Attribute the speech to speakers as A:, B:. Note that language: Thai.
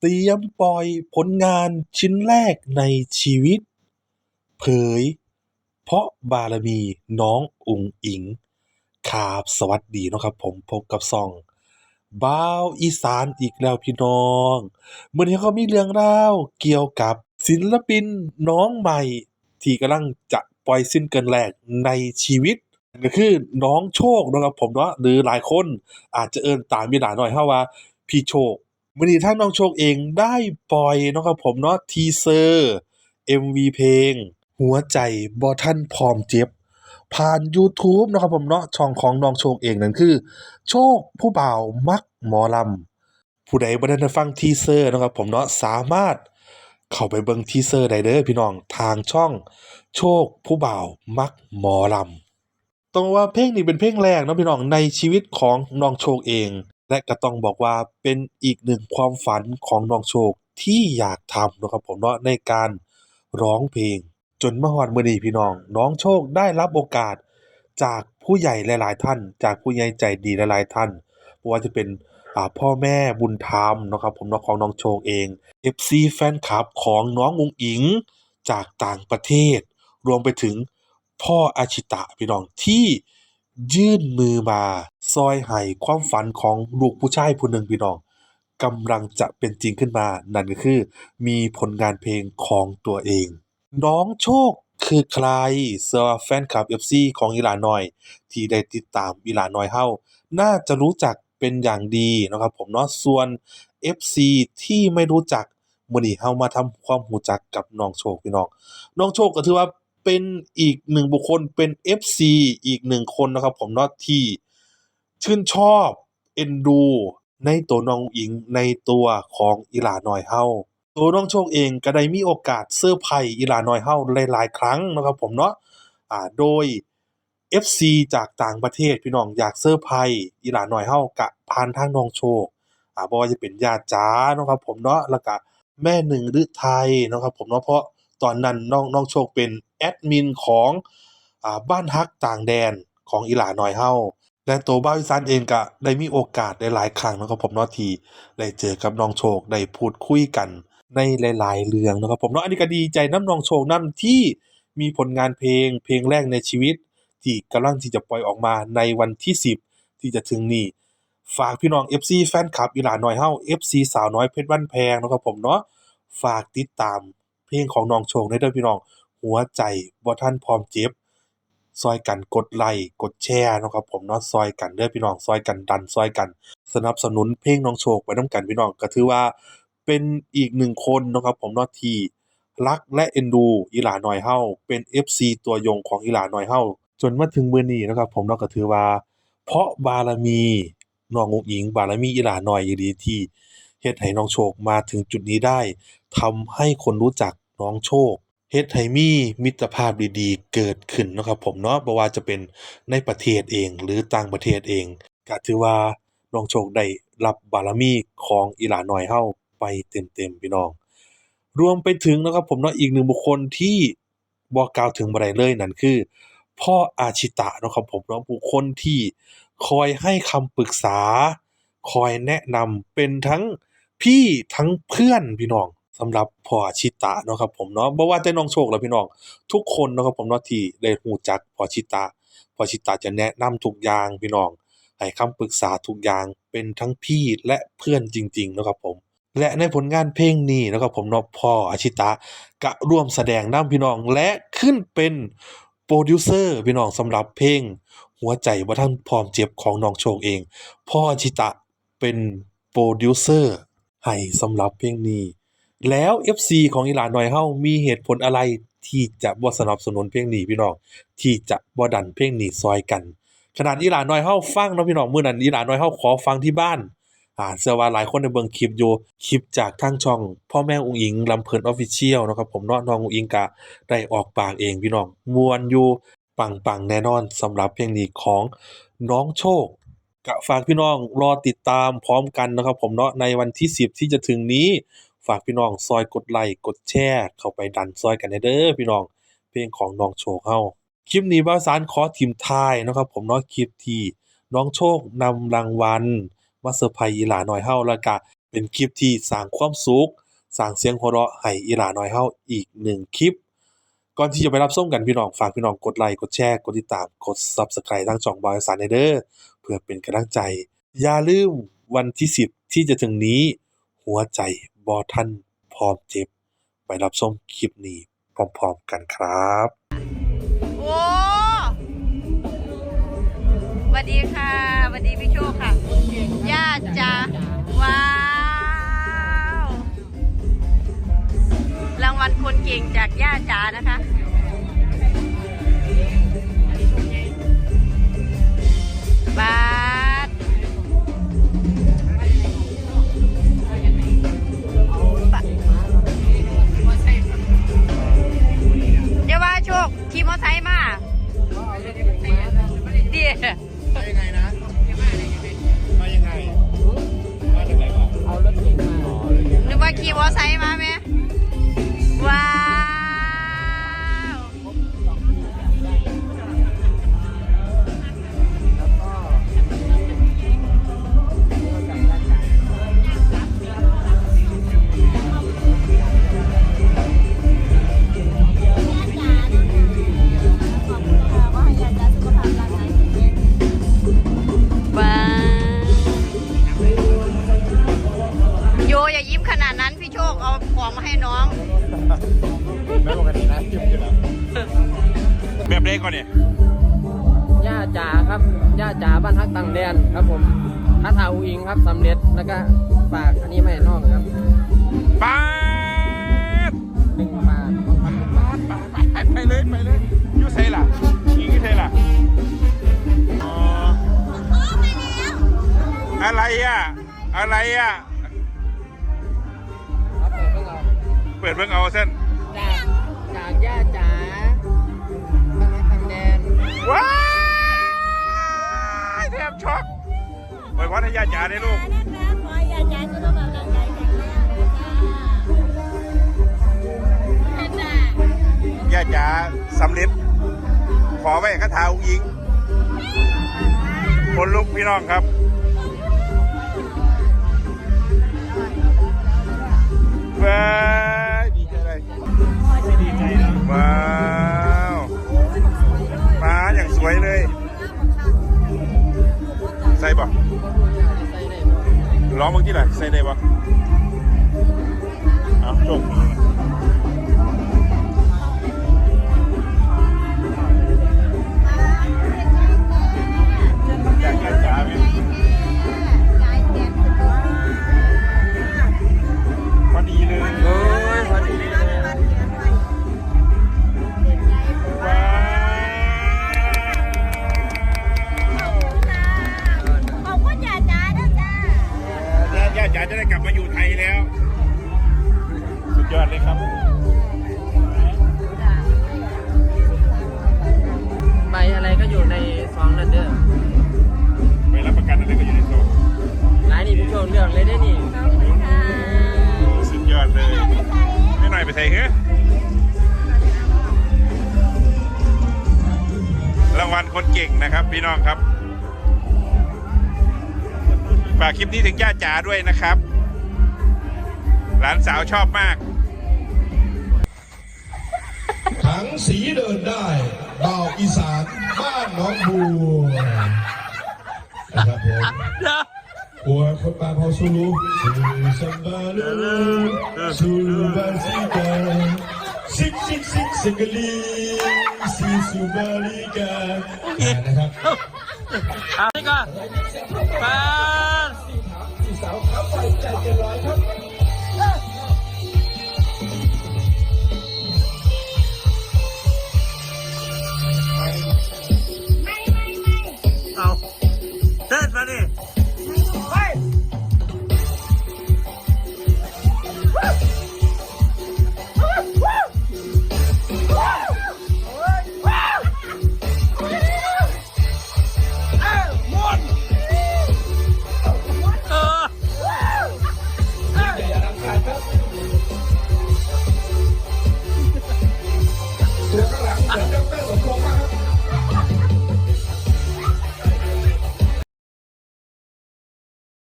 A: เตรียมปล่อยผลงานชิ้นแรกในชีวิต เผย เพราะบารมีน้องอุ๋งอิ๋งครับสวัสดีนะครับผมพบกับช่องบ่าวอีสานอีกแล้วพี่น้องเมื้อนี้เขามีเรื่องราวเกี่ยวกับศิลปินน้องใหม่ ที่กำลังจะปล่อยซิงเกิลแรกในชีวิตก็คือน้องโชคนะครับผมเนาะหรือหลายคนอาจจะเอิ้นตามอีหลาหน้อยเราว่าพี่โชค มื้อนี้ทางน้องโชคเองได้ปล่อยนะครับผมเนาะทีเซอร์ MV เพลง หัวใจบ่ทันพร้อมเจ็บ ผ่านยูทูบเนะครับผมเนาะช่องของน้องโชคเองนั่นคือ โชคผู้บ่าวมักหมอลำผู้ใดบ่ทันได้ฟังทีเซอร์นะครับผมเนาะสามารถเข้าไปเบิ่งทีเซอร์ได้เด้อพี่น้องทางช่อง โชคผู้บ่าวมักหมอลำต้องว่าเพลงนี้เป็นเพลงแรกนะพี่น้องในชีวิตของน้องโชคเอง และก็ต้องบอกว่าเป็นอีกหนึ่งความฝันของน้องโชคที่อยากทำนะครับผมเนาะในการร้องเพลง จนมาฮอดมื้อนี้พี่น้อง น้องโชคได้รับโอกาสจากผู้ใหญ่หลาย ๆ ท่าน จากผู้ใหญ่ใจดีหลายๆท่านบ่ว่าจะเป็นพ่อแม่บุญธรรมนะครับผมเนาะของน้องโชคเอง FC แฟนคลับของน้องอุ๋งอิงจากต่างประเทศ รวมไปถึงพ่ออาชิตะพี่น้องที่ ยื่นมือมาซอยให้ความฝันของลูกผู้ชายผู้หนึ่งพี่น้องกำลังจะเป็นจริงขึ้นมา นั่นก็คือ มีผลงานเพลงของตัวเอง น้องโชคคือใครเชื่อแฟนคลับ FC ของอีหลาน้อย ที่ได้ติดตามอีหลาน้อยเราน่าจะรู้จักเป็นอย่างดีนะครับผมเนาะส่วน FC ที่ไม่รู้จักมื้อนี้เรามาทำความรู้จักกับน้องโชคพี่น้อง น้องโชคก็ถือว่า เป็นอีกหนึ่งบุคคลเป็น FC อีกหนึ่งคนนะครับผมเนาะที่ชื่นชอบเอ็นดูในตัวน้องอิงในตัวของอีหลาน้อยเราตัวน้องโชคเองก็ได้มีโอกาสเซอร์ไพรส์อีหลาน้อยเราหลายๆ ครั้งนะครับผมเนาะอ่าโดย FC จากต่างประเทศพี่น้องอยากเซอร์ไพรส์อีหลาน้อยเราก็ผ่านทางน้องโชคอ่าบ่ว่าจะเป็นญาติจ๋านะครับผมเนาะแล้วก็แม่หนึ่งฤทัยนะครับผมเนาะเพราะตอนนั้นน้องน้องโชคเป็น ดมินของอ่าบ้านฮักต่างแดนของอีหลาน้อยเราและตัวบ่าวอีสานเองก็ได้มีโอกาสหลายครั้งนะครับผมเนาะทีได้เจอกับน้องโชคได้พูดคุยกันในหลายๆ เรื่องนะครับผมเนาะอันนี้ก็ดีใจน้ำน้องโชคนำที่มีผลงานเพลงเพลงแรกในชีวิต ที่กำลังที่จะปล่อยออกมาในวันที่ 10 ที่จะถึงนี้ฝากพี่น้อง FC แฟนคลับอีหลาน้อยเรา FC สาวน้อยเพชรบ้านแพงนะครับผมเนาะฝากติดตามเพลงของน้องโชคด้วยเด้อพี่น้อง หัวใจบ่ทันพร้อมเจ็บซอยกันกดไลก์กดแชร์เนาะครับผมเนาะซอยกันเด้อพี่น้องซอยกันดันซอยกัน สนับสนุนเพลงน้องโชคไปนำกันพี่น้องก็ถือว่าเป็นอีกหนึ่งคนเนาะครับผมเนาะที่รักและเอ็นดูอีหลาน้อยเราเป็น FC ตัวยงของอีหลาน้อยเราจนมาถึงมื้อนี้นะครับผมเนาะก็ถือว่า เพราะบารมีน้องอุ๋งอิ๋งบารมีอีหลาน้อยอีหลีที่เฮ็ดให้น้องโชคมาถึงจุดนี้ได้ทำให้คนรู้จักน้องโชค เฮ็ดให้มีมิตรภาพดีๆ เกิดขึ้นเนาะครับผมเนาะบ่ว่าจะเป็นในประเทศเองหรือต่างประเทศเองก็ถือว่าน้องโชคได้รับบารมีของอีหลาน้อยเราไปเต็มๆพี่น้อง รวมไปถึงนะครับผมเนาะอีกหนึ่งบุคคลที่บ่กล่าวถึงบ่ได้เลยนั่นคือ พ่ออาชิตะนะครับผมเนาะบุคคลที่คอยให้คำปรึกษา คอยแนะนำเป็นทั้งพี่ทั้งเพื่อนพี่น้อง สำหรับพ่อชิตะเนาะครับผมเนาะบ่ว่าแต่น้องโชคแล้วพี่น้องทุกคนเนาะครับผมเนาะที่ได้รู้จักพ่อชิตะพ่อชิตะจะแนะนำทุกอย่างพี่น้องให้คำปรึกษาทุกอย่างเป็นทั้งพี่และเพื่อนจริงๆเนาะครับผม และในผลงานเพลงนี้นะครับผมเนาะพ่ออาชิตะก็ร่วมแสดงนำพี่น้องและขึ้นเป็นโปรดิวเซอร์พี่น้องสำหรับเพลง หัวใจบ่าทันพร้อมเจ็บของน้องโชคเอง พ่ออาชิตะเป็นโปรดิวเซอร์ให้สำหรับเพลงนี้ แล้ว FC ของอีหลาน้อยเรามีเหตุผลอะไรที่จะบ่สนับสนุนเพลงนี้พี่น้องที่จะบ่ดันเพลงนี้ซอยกัน ขนาดอีหลาน้อยเราฟังเนาะพี่น้องมื้อนั้นอีหลาน้อยเราขอฟังที่บ้านอ่าเชื่อว่าหลายคนได้เบิ่งคลิปอยู่คลิปจากทางช่อง พ่อแม่อุ๋งอิงลำเพลิน Official เนะครับผมเนาะน้องอุ๋งอิงก็ได้ออกปากเองพี่น้องมวนอยู่ปังๆแน่นอนสำหรับเพลงนี้ของน้องโชคก็ฝากพี่น้องรอติดตามพร้อมกันนะครับผมเนาะในวันที่ 10 ที่จะถึงนี้ ฝากพี่น้องซอยกดไลก์กดแชร์เข้าไปดันซอยกันให้เด้อพี่น้อง เพลงของน้องโชคเราคลิปนี้บ่าสารขอทิมทายนะครับ ผมเนาะคลิปที่น้องโชคนำรางวัลมาเซอร์ไพรส์อีหลาน้อยเราแล้วก็เป็นคลิปที่สร้างความสุขสร้างเสียงหัวเราะให้อีหลาน้อยเฮาอีกหนึ่งคลิป ก่อนที่จะไปรับชมกันพี่น้องฝากพี่น้องกดไลค์กดแชร์กดติดตามกด Subscribe ทางช่องบอยสารเด้อเพื่อเป็นกำลังใจ อย่าลืมวันที่ 10 ที่จะถึงนี้หัวใจ บ่ทัน พร้อมเจ็บ ไปรับชมคลิปนี้พร้อมๆกันครับ
B: โอ้สวัสดีค่ะสวัสดีพี่โชคค่ะย่าจ๋าว้าว รางวัลคนเก่งจากย่าจ๋านะคะ เดี๋ยวมายั
C: งไงนะมายังไงมาจากไหนวะเอารถเก๋งมา
B: นึกว่าขี่มอเตอร์ไซค์มาไหม อย่ายิ้มขนาดนั้นพี่โชคเอาของมาให้น้อง
C: ไม่ปกตินะจิ้มอยู่แล้ว
A: แบบเล็กก่อนเนี่ย
D: ย่าจ๋าครับย่าจ๋าบ้านฮักตังแดนครับผมทัทาอูอิงครับสำเร็จแล้วก็ฝากอันนี้ไม่น้องครับ
A: ป๊าด
D: หนึ่งบาทต้องพันหนึ่งบาท
A: ไปไปเลยไปเลยอยูเซล่ะยิงที่เซล่ะอ๋ออะไรอะอะไรอะ
D: ปิดเบิ่
A: งเอาเส้น
D: จากจากย่าจ๋าบ้านฮักตังแดน
A: ว้ายแทบช็อกไปวัดให้ญาติจ๋าได้ลูก
E: ขออย่าใจสุขภาพร่างกายแข็งแรงเลยจ้าจ้า
A: ญาติจ๋าสำเร็จขอไว้คาถาอุ้งยิงคนลุกพี่น้องครับ เใน
D: ซองนั่นเด้อ
A: ไปรับประกันอะไรก็อยู่ในโซน
D: ร้านนี้พี่โชคเลือกเลยได้นี่
A: สุดยอดเลยไม่หน่อยไปใส่เหรอรางวัลคนเก่งนะครับพี่น้องครับ ฝากคลิปนี้ถึงย่าจ๋าด้วยนะครับ หลานสาวชอบมาก
F: ถังสีเดินได้ ดาวอีสานบ้านน้องบัวนะครับผมหัวคนบางเผาซูลูซูซัมบาลูซูลูบาซิกาซิกซิกซิกซิกลีซีซูบาลิกานะครับ
D: อานี่ก็ปา
F: สาวขับไปใจกินร้อย